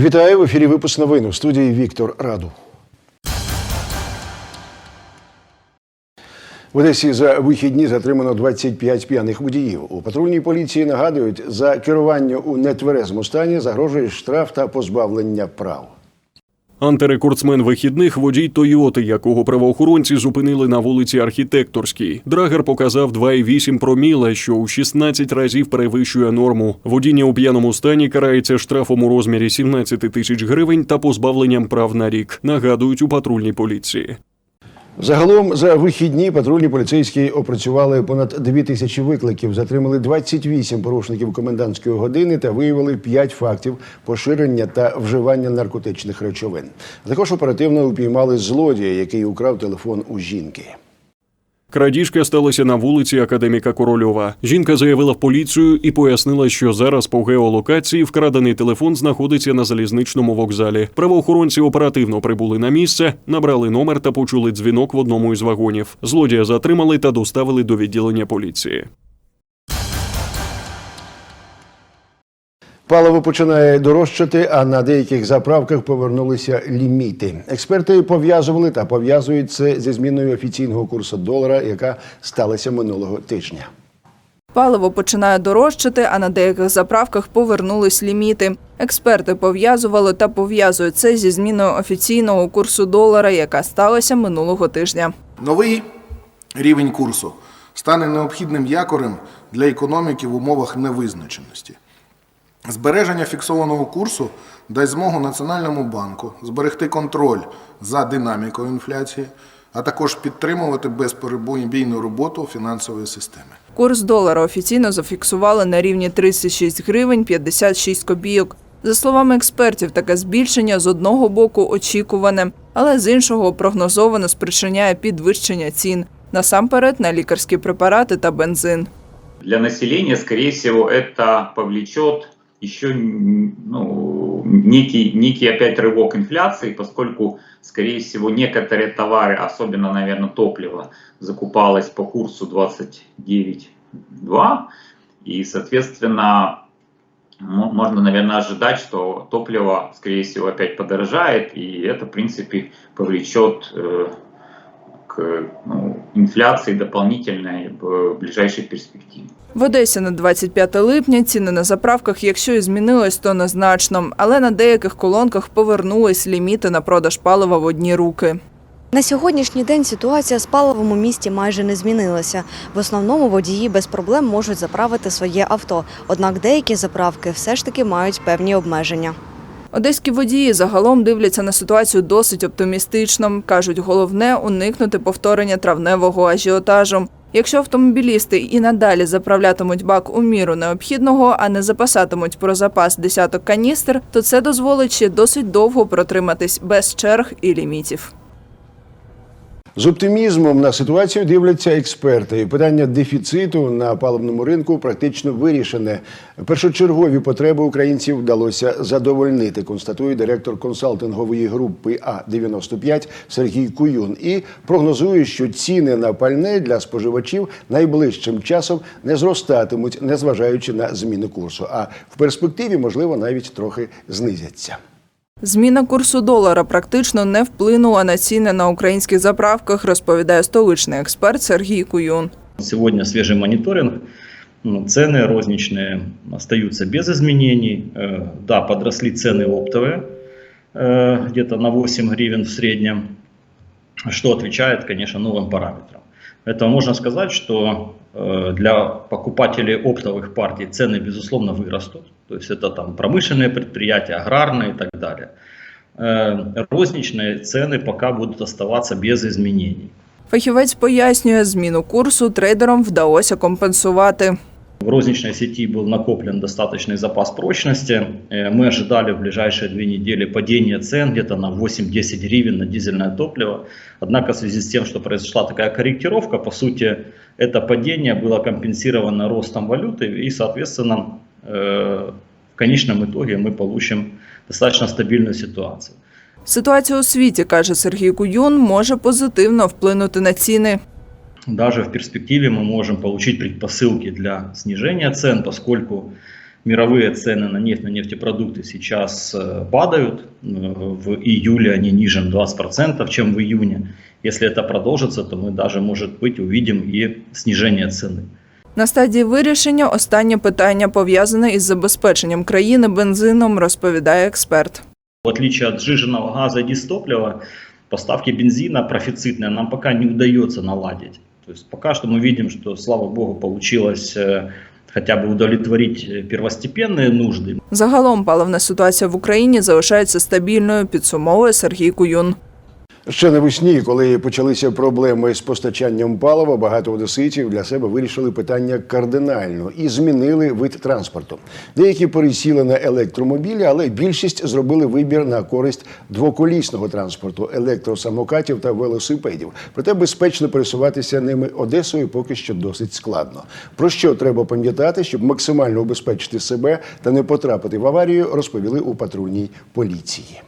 Вітаю в ефірі випуск новин у студії Віктор Раду. В Одесі за вихідні затримано 25 п'яних водіїв. У патрульній поліції нагадують, за керування у нетверезому стані загрожує штраф та позбавлення прав. Антирекордсмен вихідних водій Тойоти, якого правоохоронці зупинили на вулиці Архітекторській. Драгер показав 2,8 проміла, що у 16 разів перевищує норму. Водіння у п'яному стані карається штрафом у розмірі 17 тисяч гривень та позбавленням прав на рік. Нагадують у патрульній поліції. Загалом за вихідні патрульні поліцейські опрацювали понад 2 тисячі викликів, затримали 28 порушників комендантської години та виявили 5 фактів поширення та вживання наркотичних речовин. Також оперативно упіймали злодія, який украв телефон у жінки. Крадіжка сталася на вулиці Академіка Корольова. Жінка заявила в поліцію і пояснила, що зараз по геолокації вкрадений телефон знаходиться на залізничному вокзалі. Правоохоронці оперативно прибули на місце, набрали номер та почули дзвінок в одному із вагонів. Злодія затримали та доставили до відділення поліції. Паливо починає дорожчати, а на деяких заправках повернулися ліміти. Експерти пов'язували та пов'язують це зі зміною офіційного курсу долара, яка сталася минулого тижня. Паливо починає дорожчати, а на деяких заправках повернулись ліміти. Експерти пов'язували та пов'язують це зі зміною офіційного курсу долара, яка сталася минулого тижня. Новий рівень курсу стане необхідним якорем для економіки в умовах невизначеності. Збереження фіксованого курсу дасть змогу Національному банку зберегти контроль за динамікою інфляції, а також підтримувати безперебійну роботу фінансової системи. Курс долара офіційно зафіксували на рівні 36 гривень 56 копійок. За словами експертів, таке збільшення з одного боку очікуване, але з іншого прогнозовано спричиняє підвищення цін насамперед на лікарські препарати та бензин. Для населения, скорее всего, это повлечет еще ну, некий, некий опять рывок инфляции, поскольку, скорее всего, некоторые товары, особенно, наверное, топливо, закупалось по курсу 29,2, и, соответственно, мо- можно, наверное, ожидать, что топливо, скорее всего, опять подорожает, и это, в принципе, повлечет э, к ну, инфляции дополнительной в ближайшей перспективе. В Одесі на 25 липня ціни на заправках, якщо і змінилось, то незначно, але на деяких колонках повернулись ліміти на продаж палива в одні руки. На сьогоднішній день ситуація з паливом у місті майже не змінилася. В основному водії без проблем можуть заправити своє авто. Однак деякі заправки все ж таки мають певні обмеження. Одеські водії загалом дивляться на ситуацію досить оптимістично. кажуть, головне уникнути повторення травневого ажіотажу. Якщо автомобілісти і надалі заправлятимуть бак у міру необхідного, а не запасатимуть про запас десяток каністр, то це дозволить ще досить довго протриматись без черг і лімітів. З оптимізмом на ситуацію дивляться експерти. Питання дефіциту на паливному ринку практично вирішене. Першочергові потреби українців вдалося задовольнити, констатує директор консалтингової групи А 95 Сергій Куюн. І прогнозує, що ціни на пальне для споживачів найближчим часом не зростатимуть, незважаючи на зміни курсу. А в перспективі, можливо, навіть трохи знизяться. Зміна курсу долара практично не вплинула на ціни на українських заправках, розповідає столичний експерт Сергій Куюн. Сегодня свежий мониторинг. Ну, Цены розничные остаются без изменений. Э, Да, подросли цены оптовые, э, где-то на 8 гривен в среднем, что отвечает, конечно, новым параметрам. Это можно сказать, что э, для покупателей оптовых партий цены, безусловно, вырастут. То есть это там промышленные предприятия, аграрные и так далее. Э, Розничные цены пока будут оставаться без изменений. Фахівець пояснює, зміну курсу трейдерам вдалося компенсувати. В розничной сети был накоплен достаточный запас прочности. Э, Мы ожидали в ближайшие две недели падения цен где-то на 8-10 гривен на дизельное топливо. Однако в связи с тем, что произошла такая корректировка, по сути, это падение было компенсировано ростом валюты и, соответственно, э, в конечном итоге мы получим достаточно стабильную ситуацию. Ситуація у світі, каже Сергій Куюн, може позитивно вплинути на ціни. Даже в перспективе мы можем получить предпосылки для снижения цен, поскольку Мировые цены на нефть, на нефтепродукты сейчас э, падают. Э, В июле они ниже на 20%, чем в июне. Если это продолжится, то мы даже, может быть, увидим и снижение цены. На стадії вирішення останнє питання пов'язане із забезпеченнем країни бензином, розповідає експерт. В отличие от сжиженного газа и дистоплива, поставки бензина профицитные нам пока не удается наладить. То есть пока что мы видим, что, слава богу, получилось э, хотя бы удовлетворить э, первостепенные нужды. Загалом паливна ситуація в Україні залишається стабільною, підсумовує Сергій Куюн. Ще навесні, коли почалися проблеми з постачанням палива, багато одеситів для себе вирішили питання кардинально і змінили вид транспорту. Деякі пересіли на електромобілі, але більшість зробили вибір на користь двоколісного транспорту, електросамокатів та велосипедів. Проте безпечно пересуватися ними Одесою поки що досить складно. Про що треба пам'ятати, щоб максимально убезпечити себе та не потрапити в аварію, розповіли у патрульній поліції.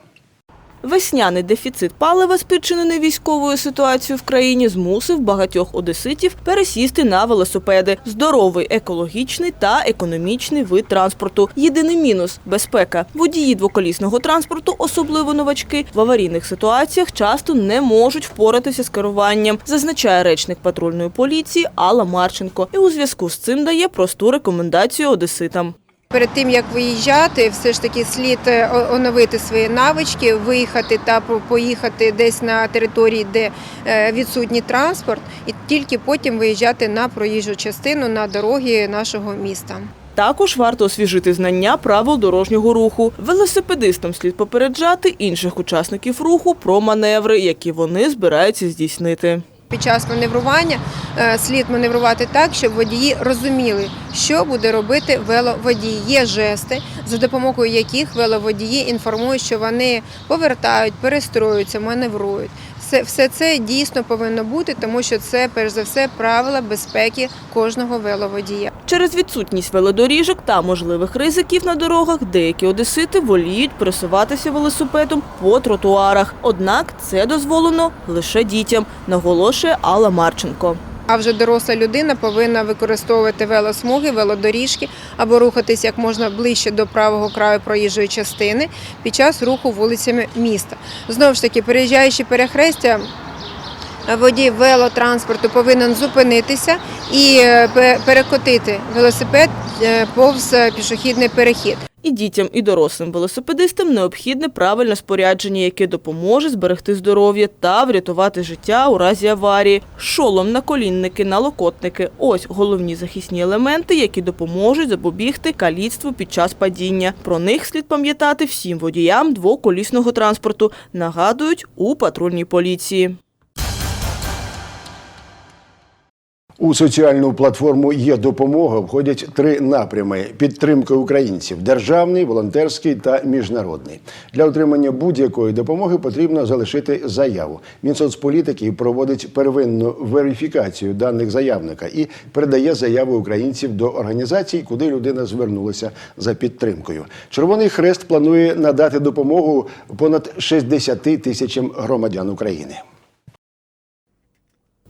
Весняний дефіцит палива, спричинений військовою ситуацією в країні, змусив багатьох одеситів пересісти на велосипеди. Здоровий, екологічний та економічний вид транспорту. Єдиний мінус безпека. Водії двоколісного транспорту, особливо новачки, в аварійних ситуаціях часто не можуть впоратися з керуванням, зазначає речник патрульної поліції Алла Марченко. І у зв'язку з цим дає просту рекомендацію одеситам. Перед тим як виїжджати, все ж таки слід е, оновити свої навички, виїхати та по- поїхати десь на території, де е, відсутній транспорт, і тільки потім виїжджати на проїжджу частину на дороги нашого міста. Також варто освіжити знання правил дорожнього руху. Велосипедистам слід попереджати інших учасників руху про маневри, які вони збираються здійснити. Під час маневрування е, слід маневрувати так, щоб водії розуміли, що буде робити веловодій. Є жести, за допомогою яких веловодії інформують, що вони повертають, перестроюються, маневрують. Все, все це дійсно повинно бути, тому що це перш за все правила безпеки кожного веловодія. Через відсутність велодоріжок та можливих ризиків на дорогах деякі одесити воліють пересуватися велосипедом по тротуарах. Однак це дозволено лише дітям, наголошує Алла Марченко. А вже доросла людина повинна використовувати велосмуги, велодоріжки або рухатись як можна ближче до правого краю проїжджої частини під час руху вулицями міста. Знову ж таки, переїжджаючи перехрестя, водій велотранспорту повинен зупинитися і е, перекотити велосипед е, повз пішохідний перехід. І дітям, і дорослим велосипедистам необхідне правильне спорядження, яке допоможе зберегти здоров'я та врятувати життя у разі аварії. Шолом, наколінники, налокотники – ось головні захисні елементи, які допоможуть запобігти каліцтву під час падіння. Про них слід пам'ятати всім водіям двоколісного транспорту, нагадують у патрульній поліції. У соціальну платформу є допомога. Входять три напрями: підтримка українців: державний, волонтерський та міжнародний. Для отримання будь-якої допомоги потрібно залишити заяву. Мінсоцполітики проводить первинну верифікацію даних заявника і передає заяву українців до організацій, куди людина звернулася за підтримкою. Червоний Хрест планує надати допомогу понад 60 тисячам громадян України.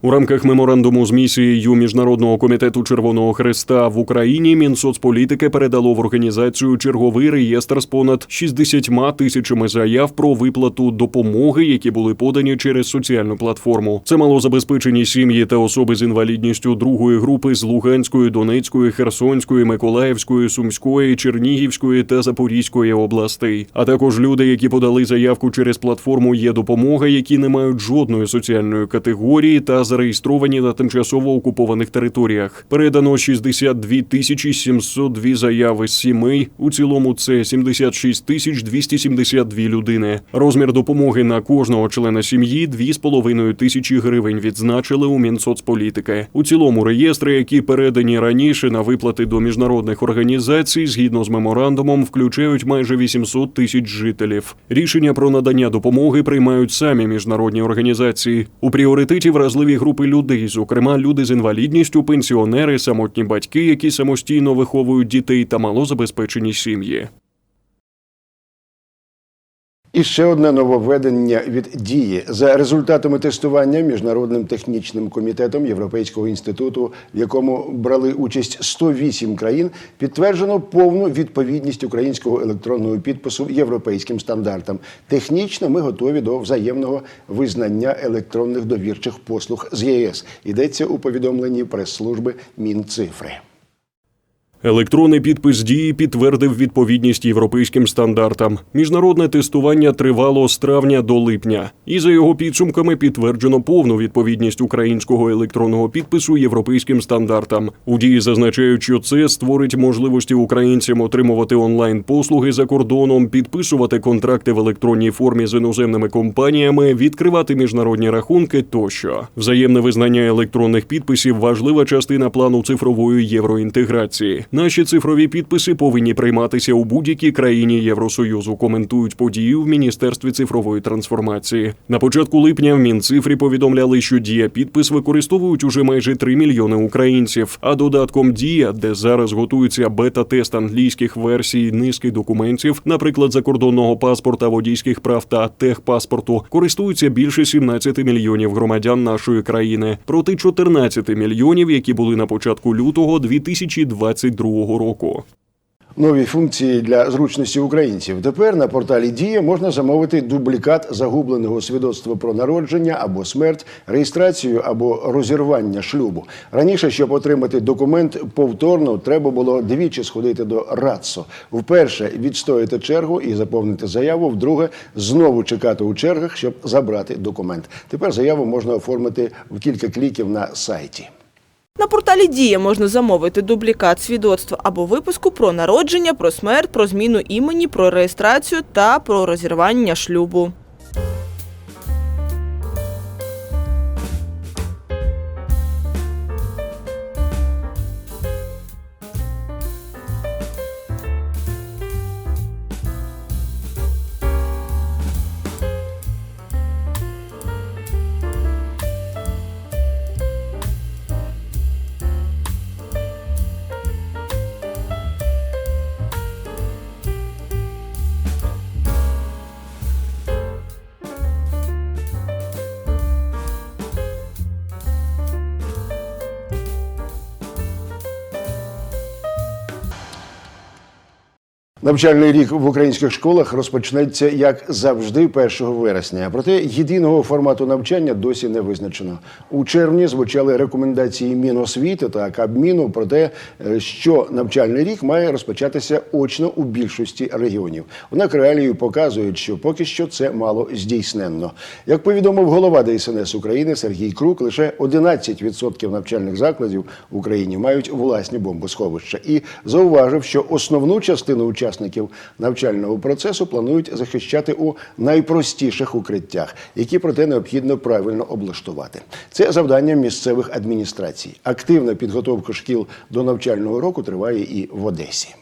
У рамках меморандуму з місією Міжнародного комітету Червоного Хреста в Україні Мінсоцполітики передало в організацію черговий реєстр з понад 60 тисячами заяв про виплату допомоги, які були подані через соціальну платформу. Це малозабезпечені сім'ї та особи з інвалідністю другої групи з Луганської, Донецької, Херсонської, Миколаївської, Сумської, Чернігівської та Запорізької областей, а також люди, які подали заявку через платформу Є допомога, які не мають жодної соціальної категорії та зареєстровані на тимчасово окупованих територіях. Передано 62 тисячі 702 заяви сімей. У цілому це 76 тисяч 272 людини. Розмір допомоги на кожного члена сім'ї 2,5 тисячі гривень відзначили у Мінсоцполітики. У цілому реєстри, які передані раніше на виплати до міжнародних організацій, згідно з меморандумом, включають майже 800 тисяч жителів. Рішення про надання допомоги приймають самі міжнародні організації. У пріоритеті вразливі групи людей, зокрема люди з інвалідністю, пенсіонери, самотні батьки, які самостійно виховують дітей та малозабезпечені сім'ї. І ще одне нововведення від дії за результатами тестування міжнародним технічним комітетом Європейського інституту, в якому брали участь 108 країн, підтверджено повну відповідність українського електронного підпису європейським стандартам. Технічно ми готові до взаємного визнання електронних довірчих послуг з ЄС. Йдеться у повідомленні прес-служби Мінцифри. Електронний підпис дії підтвердив відповідність європейським стандартам. Міжнародне тестування тривало з травня до липня, і за його підсумками підтверджено повну відповідність українського електронного підпису європейським стандартам. У дії зазначають, що це створить можливості українцям отримувати онлайн послуги за кордоном, підписувати контракти в електронній формі з іноземними компаніями, відкривати міжнародні рахунки тощо. Взаємне визнання електронних підписів важлива частина плану цифрової євроінтеграції. Наші цифрові підписи повинні прийматися у будь-якій країні Євросоюзу. Коментують подію в міністерстві цифрової трансформації. На початку липня в Мінцифрі повідомляли, що дія підпис використовують уже майже 3 мільйони українців. А додатком Дія, де зараз готується бета-тест англійських версій низки документів, наприклад, закордонного паспорта, водійських прав та техпаспорту, користуються більше 17 мільйонів громадян нашої країни проти 14 мільйонів, які були на початку лютого 2022 року. Нові функції для зручності українців. Тепер на порталі Дія можна замовити дублікат загубленого свідоцтва про народження або смерть, реєстрацію або розірвання шлюбу. Раніше, щоб отримати документ повторно, треба було двічі сходити до РАЦО. Вперше відстояти чергу і заповнити заяву. Вдруге знову чекати у чергах, щоб забрати документ. Тепер заяву можна оформити в кілька кліків на сайті. На порталі Дія можна замовити дублікат свідоцтва або випуску про народження, про смерть, про зміну імені, про реєстрацію та про розірвання шлюбу. Навчальний рік в українських школах розпочнеться як завжди 1 вересня. Проте єдиного формату навчання досі не визначено. У червні звучали рекомендації Міносвіти та Кабміну про те, е, що навчальний рік має розпочатися очно у більшості регіонів. Однак реалії показують, що поки що це мало здійсненно. Як повідомив голова ДСНС України Сергій Крук, лише 11% навчальних закладів в Україні мають власні бомбосховища і зауважив, що основну частину учасників навчального процесу планують захищати у найпростіших укриттях, які проте необхідно правильно облаштувати. Це завдання місцевих адміністрацій. Активна підготовка шкіл до навчального року триває і в Одесі.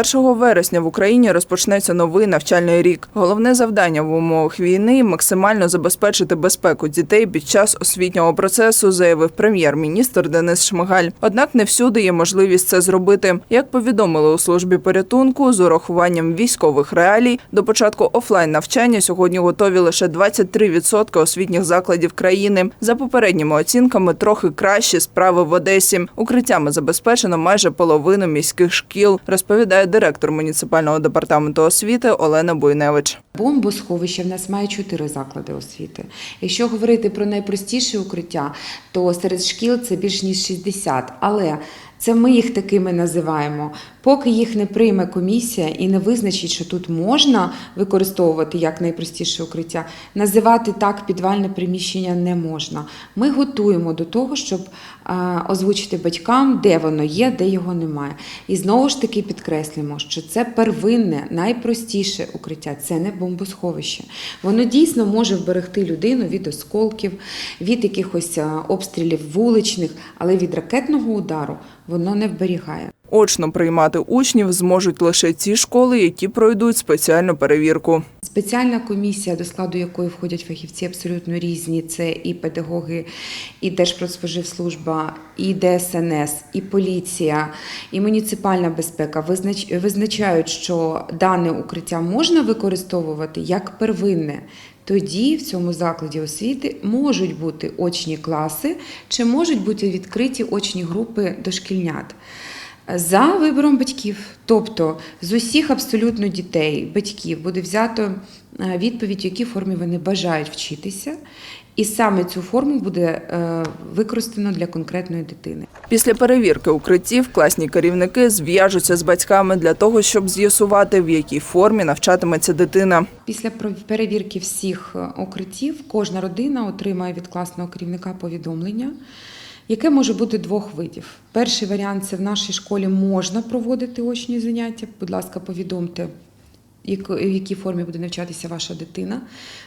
1 вересня в Україні розпочнеться новий навчальний рік. Головне завдання в умовах війни максимально забезпечити безпеку дітей під час освітнього процесу, заявив прем'єр-міністр Денис Шмигаль. Однак не всюди є можливість це зробити. Як повідомили у службі порятунку, з урахуванням військових реалій до початку офлайн навчання сьогодні готові лише 23% освітніх закладів країни. За попередніми оцінками, трохи кращі справи в Одесі. Укриттями забезпечено майже половину міських шкіл. Розповідає директор муніципального департаменту освіти Олена Буйневич. Бомбосховище в нас має чотири заклади освіти. Якщо говорити про найпростіше укриття, то серед шкіл це більш ніж 60. Але це ми їх такими називаємо. Поки їх не прийме комісія і не визначить, що тут можна використовувати як найпростіше укриття, називати так підвальне приміщення не можна. Ми готуємо до того, щоб е, озвучити батькам, де воно є, де його немає. І знову ж таки підкреслюємо, що це первинне, найпростіше укриття, це не бомбосховище. Воно дійсно може вберегти людину від осколків, від якихось е, обстрілів вуличних, але від ракетного удару воно не вберігає. Очно приймати учнів зможуть лише ті школи, які пройдуть спеціальну перевірку. Спеціальна комісія, до складу якої входять фахівці абсолютно різні: це і педагоги, і Держпродспоживслужба, і ДСНС, і поліція, і муніципальна безпека визнач- визначають, що дане укриття можна використовувати як первинне. Тоді в цьому закладі освіти можуть бути очні класи чи можуть бути відкриті очні групи дошкільнят. За вибором батьків, тобто з усіх абсолютно дітей, батьків буде взято е, відповідь, в якій формі вони бажають вчитися, і саме цю форму буде е, використано для конкретної дитини. Після перевірки укриттів класні керівники зв'яжуться з батьками для того, щоб з'ясувати, в якій формі навчатиметься дитина. Після перевірки всіх е, укриттів кожна родина отримає від класного керівника повідомлення, яке може бути двох видів. Перший варіант це в нашій школі можна проводити очні заняття. Будь ласка, повідомте, в якій формі буде навчатися ваша дитина.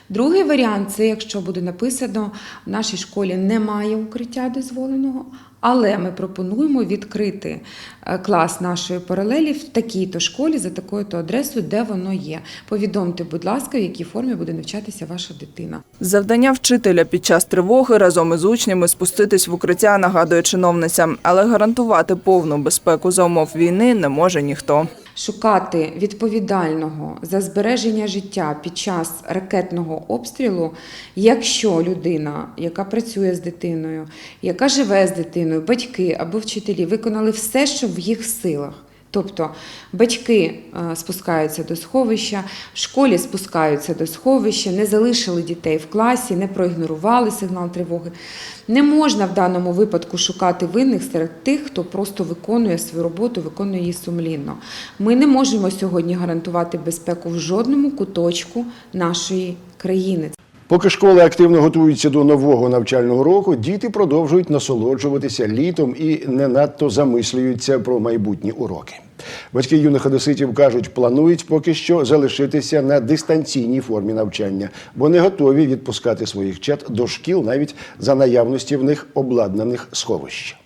Другий варіант це якщо буде написано, в нашій школі немає укриття дозволеного, але ми пропонуємо відкрити е, клас нашої паралелі в такій-то школі за такою-то адресою, де воно є. Повідомте, будь ласка, в якій формі буде навчатися ваша дитина. Завдання вчителя під час тривоги разом із учнями спуститись в укриття, нагадує чиновниця, але гарантувати повну безпеку за умов війни не може ніхто. Шукати відповідального за збереження життя під час ракетного обстрілу, якщо людина, яка працює з дитиною, яка живе з дитиною, батьки або вчителі виконали все, що в їх силах. Тобто батьки е, спускаються до сховища, в школі спускаються до сховища, не залишили дітей в класі, не проігнорували сигнал тривоги. Не можна в даному випадку шукати винних серед тих, хто просто виконує свою роботу, виконує її сумлінно. Ми не можемо сьогодні гарантувати безпеку в жодному куточку нашої країни. Поки школи активно готуються до нового навчального року, діти продовжують насолоджуватися літом і не надто замислюються про майбутні уроки. Батьки юних одеситів кажуть, планують поки що залишитися на дистанційній формі навчання, бо не готові відпускати своїх чат до шкіл навіть за наявності в них обладнаних сховищ.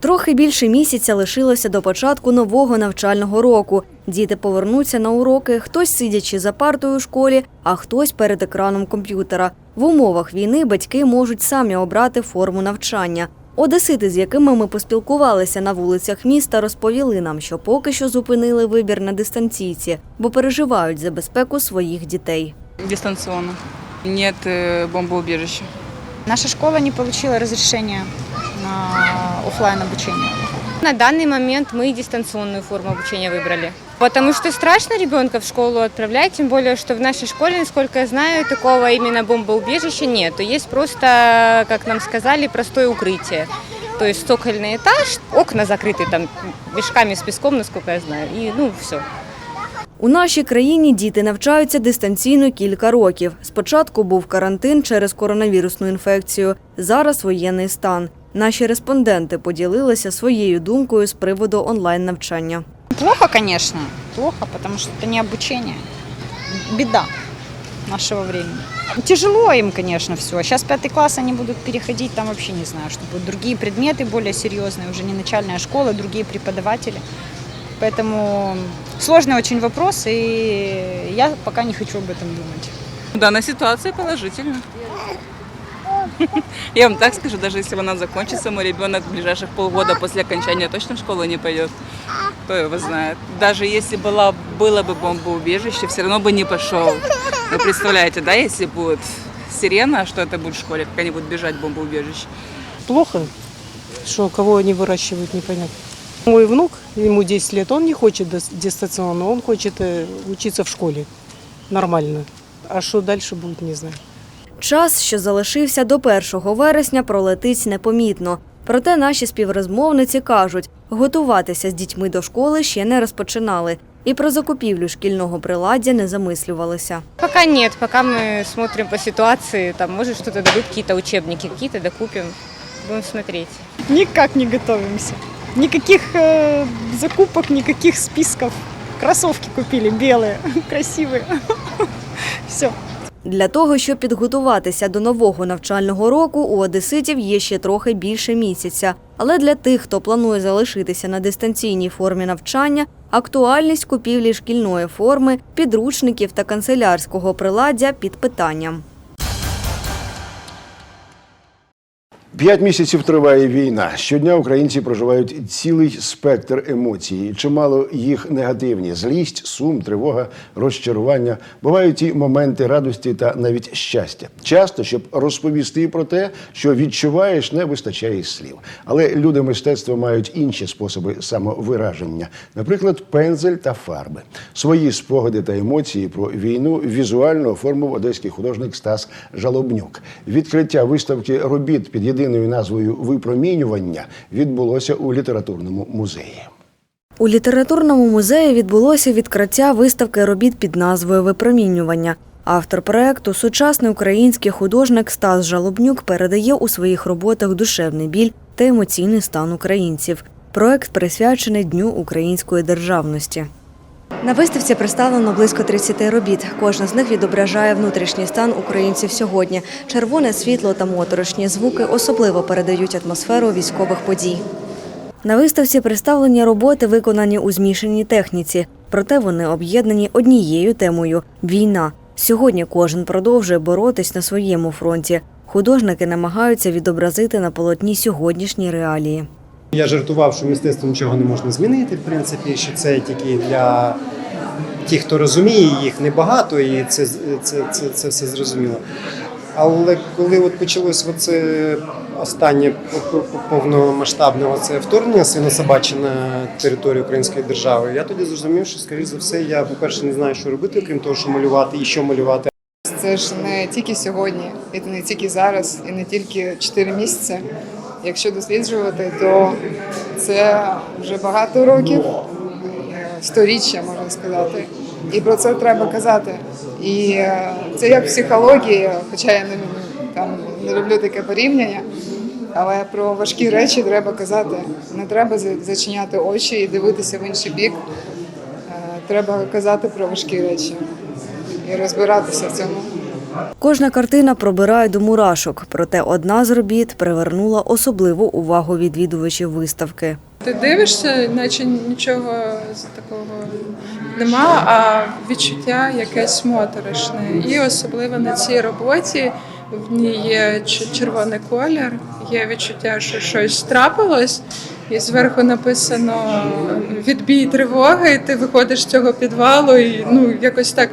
Трохи більше місяця лишилося до початку нового навчального року. Діти повернуться на уроки, хтось сидячи за партою у школі, а хтось перед екраном комп'ютера. В умовах війни батьки можуть самі обрати форму навчання. Одесити, з якими ми поспілкувалися на вулицях міста, розповіли нам, що поки що зупинили вибір на дистанційці, бо переживають за безпеку своїх дітей. дистанционно. Нет бомбоубежища. Наша школа не получила разрешения на офлайн обучение. На данный момент мы дистанционную форму обучения выбрали. Потому что страшно ребенка в школу отправлять, тем более, что в нашей школе, насколько я знаю, такого именно бомбоубежища нет. Есть просто, как нам сказали, простое укрытие. То есть цокольный этаж, окна закрыты там мешками с песком, насколько я знаю, и ну все. У нашій країні діти навчаються дистанційно кілька років. Спочатку був карантин через коронавірусну інфекцію, зараз воєнний стан. Наші респонденти поділилися своєю думкою з приводу онлайн-навчання. Плохо, конечно, плохо, потому что это не обучение. Беда нашего времени. Тяжело им, конечно, все. Сейчас пятый класс они будут переходить, там вообще не знаю, что будут другие предметы более серьезные, уже не начальная школа, другие преподаватели. Поэтому сложный очень вопрос, и я пока не хочу об этом думать. Данная ситуация положительна. Я вам так скажу, даже если она закончится, мой ребенок в ближайших полгода после окончания точно в школу не пойдет. Кто его знает. Даже если была, было бы бомбоубежище, все равно бы не пошел. Вы представляете, да, если будет сирена, что это будет в школе, как они будут бежать в бомбоубежище. Плохо, что кого они выращивают, непонятно. Мой внук, ему 10 лет, он не хочет дис- дистанционно, он хочет э, учиться в школе нормально. А что дальше будет, не знаю. Час, що залишився до 1 вересня, пролетить непомітно. Проте наші співрозмовниці кажуть, готуватися з дітьми до школи ще не розпочинали і про закупівлю шкільного приладдя не замислювалися. Пока нет, пока мы смотрим по ситуации, там, может, что-то дадут, какие-то учебники, какие-то докупим, будем смотреть. Никак не готовимся. Никаких э, закупок, никаких списков. Кроссовки купили белые, красивые. Все. Для того, щоб підготуватися до нового навчального року, у одеситів є ще трохи більше місяця. Але для тих, хто планує залишитися на дистанційній формі навчання, актуальність купівлі шкільної форми, підручників та канцелярського приладдя під питанням. П'ять місяців триває війна. Щодня українці проживають цілий спектр емоцій. Чимало їх негативні: злість, сум, тривога, розчарування. Бувають і моменти радості та навіть щастя. Часто, щоб розповісти про те, що відчуваєш, не вистачає слів. Але люди мистецтва мають інші способи самовираження, наприклад, пензель та фарби. Свої спогади та емоції про війну візуально оформив одеський художник Стас Жалобнюк. Відкриття виставки робіт під єдиною назвою Випромінювання відбулося у літературному музеї. У літературному музеї відбулося відкриття виставки робіт під назвою Випромінювання. Автор проекту, сучасний український художник Стас Жалобнюк, передає у своїх роботах душевний біль та емоційний стан українців. Проект присвячений Дню української державності. На виставці представлено близько 30 робіт. Кожна з них відображає внутрішній стан українців сьогодні. Червоне світло та моторошні звуки особливо передають атмосферу військових подій. На виставці представлені роботи, виконані у змішаній техніці, проте вони об'єднані однією темою війна. Сьогодні кожен продовжує боротись на своєму фронті. Художники намагаються відобразити на полотні сьогоднішні реалії. Я жартував, що мистецтво нічого не можна змінити, в принципі, що це тільки для тих, хто розуміє їх небагато, і це, це, це, це все зрозуміло. Але коли от почалось оце останнє повномасштабне це вторгнення свинособаче на територію української держави, я тоді зрозумів, що, скоріш за все, я, по-перше, не знаю, що робити, крім того, що малювати і що малювати. Це ж не тільки сьогодні, і не тільки зараз, і не тільки 4 місяці. Якщо досліджувати, то це вже багато років, сторіччя можна сказати. І про це треба казати. І е, це як психологія, хоча я не, там, не люблю таке порівняння, але про важкі речі треба казати. Не треба зачиняти очі і дивитися в інший бік. Е, Треба казати про важкі речі і розбиратися в цьому. Кожна картина пробирає до мурашок, проте одна з робіт привернула особливу увагу відвідувачів виставки. Ти дивишся, наче нічого такого нема, а відчуття якесь моторошне. І особливо на цій роботі в ній є червоний колір, є відчуття, що щось трапилось, і зверху написано відбій тривоги, і ти виходиш з цього підвалу, і ну якось так.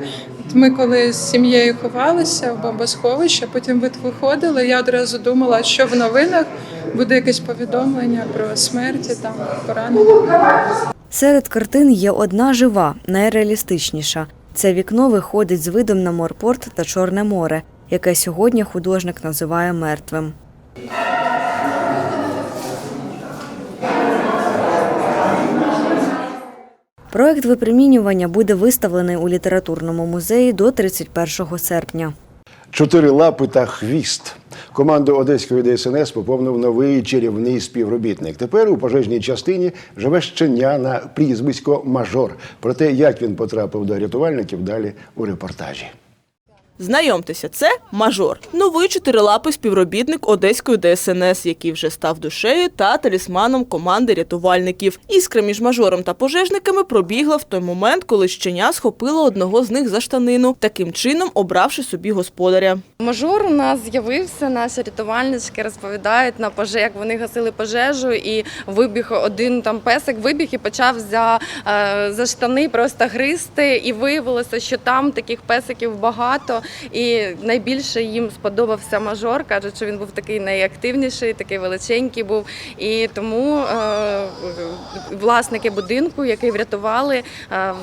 Ми коли з сім'єю ховалися в бомбосховище, потім виходили. Я одразу думала, що в новинах буде якесь повідомлення про смерті, там поранення. Серед картин є одна жива, найреалістичніша. Це вікно виходить з видом на морпорт та Чорне море, яке сьогодні художник називає мертвим. Проект випромінювання буде виставлений у літературному музеї до 31 серпня. Чотири лапи та хвіст. Команду одеської ДСНС поповнив новий чарівний співробітник. Тепер у пожежній частині живе щеня на прізвисько Мажор. Про те, як він потрапив до рятувальників, далі у репортажі. Знайомтеся, це мажор, новий чотирилапий співробітник одеської ДСНС, який вже став душею та талісманом команди рятувальників. Іскра між мажором та пожежниками пробігла в той момент, коли щеня схопила одного з них за штанину, таким чином обравши собі господаря. Мажор у нас з'явився, наші рятувальнички розповідають на поже, як вони гасили пожежу, і вибіг один там песик, вибіг і почав за, е, за штани просто гризти. І виявилося, що там таких песиків багато. І найбільше їм сподобався мажор. кажуть, що він був такий найактивніший, такий величенький був. І тому е, власники будинку, який врятували е,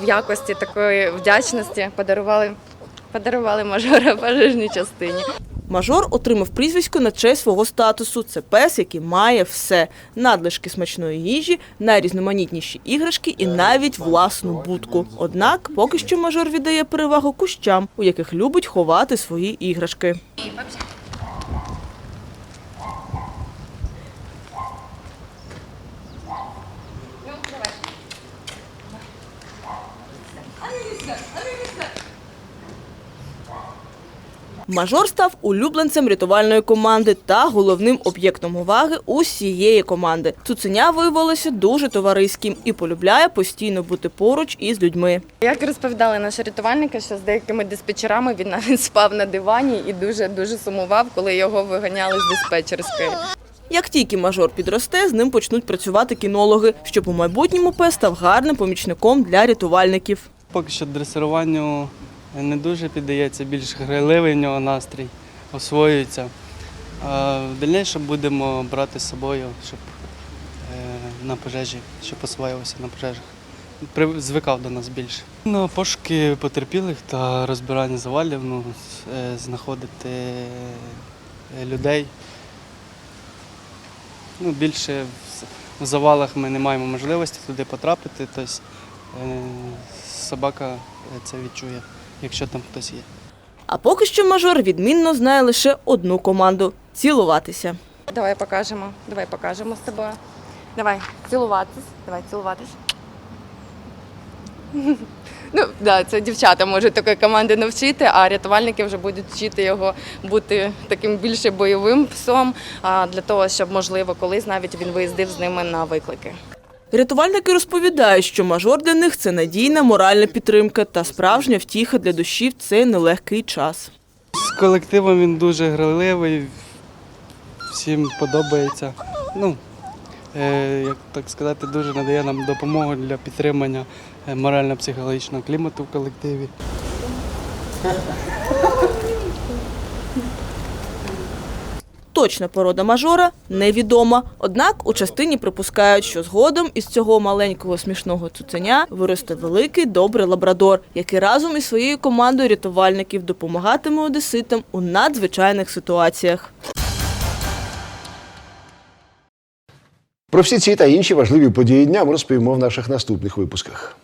в якості такої вдячності, подарували. Подарували мажора пожежній частині. Мажор отримав прізвисько на честь свого статусу. Це пес, який має все: надлишки смачної їжі, найрізноманітніші іграшки і навіть власну будку. Однак поки що мажор віддає перевагу кущам, у яких любить ховати свої іграшки. Мажор став улюбленцем рятувальної команди та головним об'єктом уваги усієї команди. Цуценя виявилося дуже товариським і полюбляє постійно бути поруч із людьми. Як розповідали наші рятувальники, що з деякими диспетчерами він навіть спав на дивані і дуже дуже сумував, коли його виганяли з диспетчерської. Як тільки мажор підросте, з ним почнуть працювати кінологи, щоб у майбутньому пес став гарним помічником для рятувальників. Поки що дресируванню не дуже піддається, більш грайливий в нього настрій, освоюється. А в дальнішому будемо брати з собою, щоб е, на пожежі, щоб освоювався на пожежах. Звикав до нас більше. Ну, пошуки потерпілих та розбирання завалів, ну, е, знаходити е, людей. Ну, більше в- завалах ми не маємо можливості туди потрапити. Тобто, собака це відчує, якщо там хтось є. А поки що мажор відмінно знає лише одну команду цілуватися. Давай покажемо. Давай покажемо з тобою. Давай цілуватись. Давай цілуватись. Ну, да, це дівчата можуть такої команди навчити, а рятувальники вже будуть вчити його бути таким більше бойовим псом, а, для того, щоб, можливо, колись навіть він виїздив з ними на виклики. Рятувальники розповідають, що мажор для них це надійна моральна підтримка та справжня втіха для душі в цей нелегкий час. З колективом він дуже граливий, всім подобається. Ну, е, як так сказати, дуже надає нам допомогу для підтримання е, морально-психологічного клімату в колективі. Точна порода мажора невідома. Однак у частині припускають, що згодом із цього маленького смішного цуценя виросте великий добрий лабрадор, який разом із своєю командою рятувальників допомагатиме одеситам у надзвичайних ситуаціях. Про всі ці та інші важливі події дня ми розповімо в наших наступних випусках.